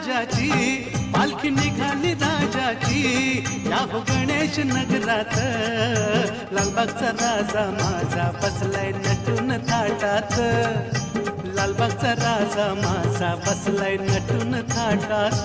राजाची पालखी निघाली राजाची. या हो गणेश नगरात लालबागचा राजा माझा बसलाय नटून ताटात लालबागचा राजा माझा बसलाय नटून थाटात.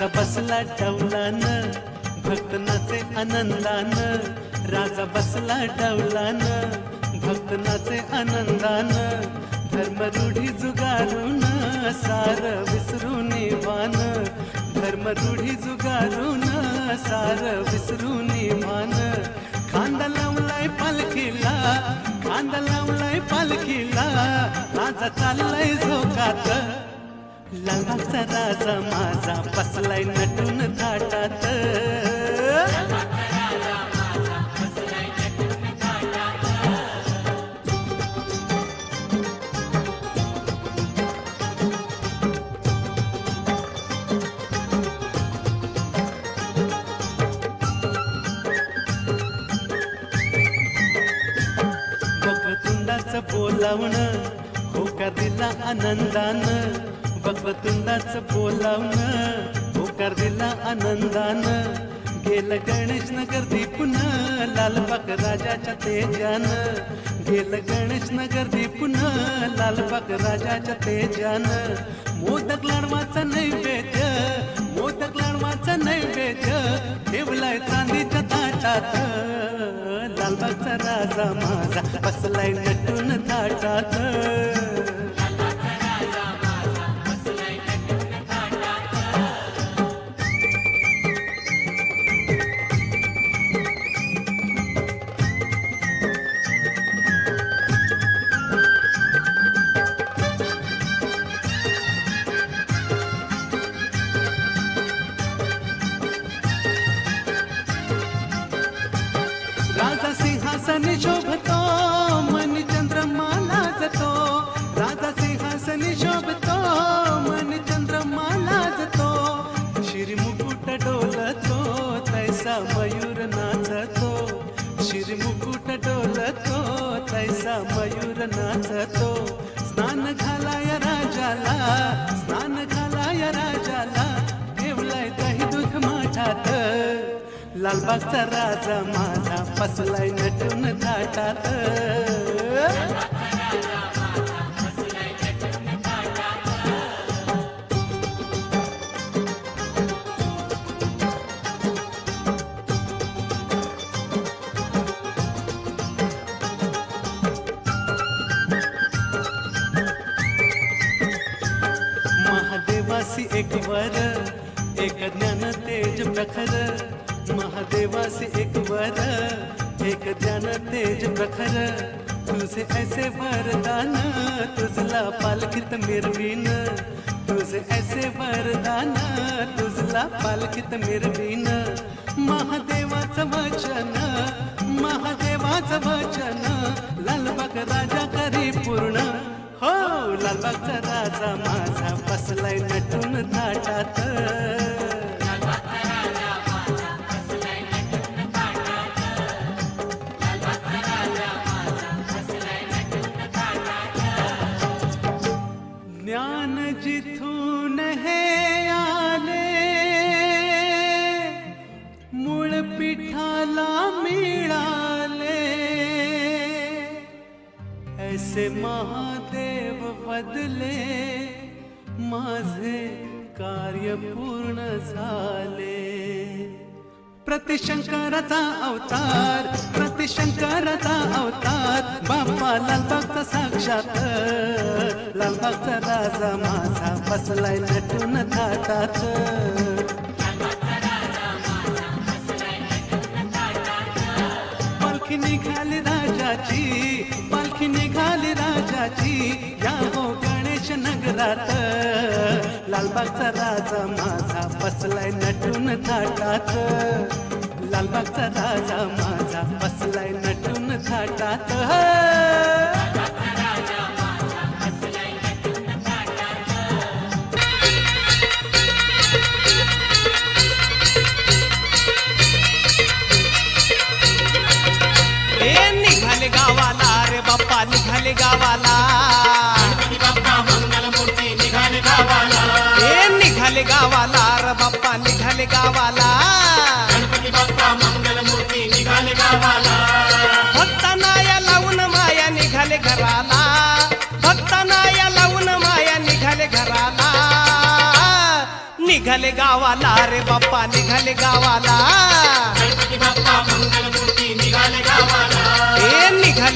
राजा बसला डवलान भक्त नाचे आनंदान. राजा बसला डवलान भक्त नाचे आनंदान. धर्म रूढी जुगारून सार विसरून मान धर्म रूढी जुगारून सार विसरून मान खांदा लावलाय पालखीला खांदा लावलाय पालखीला. राजा चाललाय झोकात. लालबागचा राजा माझा बसलाय नटून थाटात वक्रतुंडाचं बोलावणं होकार दिला आनंदानं. भगवतुंदाच बोलावणं होकार दिला आनंदानं. गेल गणेश नगर दीपून लालबाग राजाच्या तेजानं. गेल गणेश नगर दीपून लालबाग राजाच्या तेजानं. मोदक लाडवाचा नैवेद्य मोदक लाडवाचा नैवेद्य ठेवलाय चांदीच्या ताटात. लालबागचा राजा माझा बसलाय नटून ताटात. सिंहासनी शोभतो मन चंद्रमाला जतो राजा सिंहासनी शोभतो मन चंद्रमाला जतो शिरमुकुट डोलतो तैसा मयूर नाचतो. शिरी मुकुट डोलतो तैसा मयूर नाचतो. स्नान घालाय राजाला स्नान घालाय राजाला. ठेवलाय दही दूध माठात. लालबागचा राजा माझा फसलाय नटून थाटात महादेवासी एक वर एक ज्ञान तेज प्रखर. महादेवासी एक वर एक ज्ञान तेज प्रखर. तुझे ऐसे वरदान तुझला पालखित मिरवीन. तुझे ऐसे वरदान तुझला पालखित मिरवीन. महादेवाचं वचन महादेवाचं वचन. लालबाग राजा करी पूर्ण. हो लालबागचा राजा माझा बसलाय नटून ताटात. ज्ञान जिथून हे आले मूळ पिठाला मिळाले. ऐसे महादेव बदले माझे कार्य पूर्ण झाले. प्रतिशंकराचा अवतार प्रतिशंकराचा अवतार. बाप्पा लालबागचा साक्षात. लालबागचा राजा माझा बसलाय नटून थाटात. पालखी निघाली राजाची पालखी निघाली राजाची. या हो गणेश नगरात. लालबागचा राजा माझा बसलाय नटून थाटात. लालबागचा राजा माझा बसलाय नटून थाटात. निघाले गावाला रे बाप्पा निघाले गावाला. गणपती बाप्पा मंगलमूर्ती निघाले गावाला. ए निघाले गावाला रे बाप्पा निघाले गावाला. निघाले गावाला रे बाप्पा निघाले गावाला. गणपती बाप्पा मंगल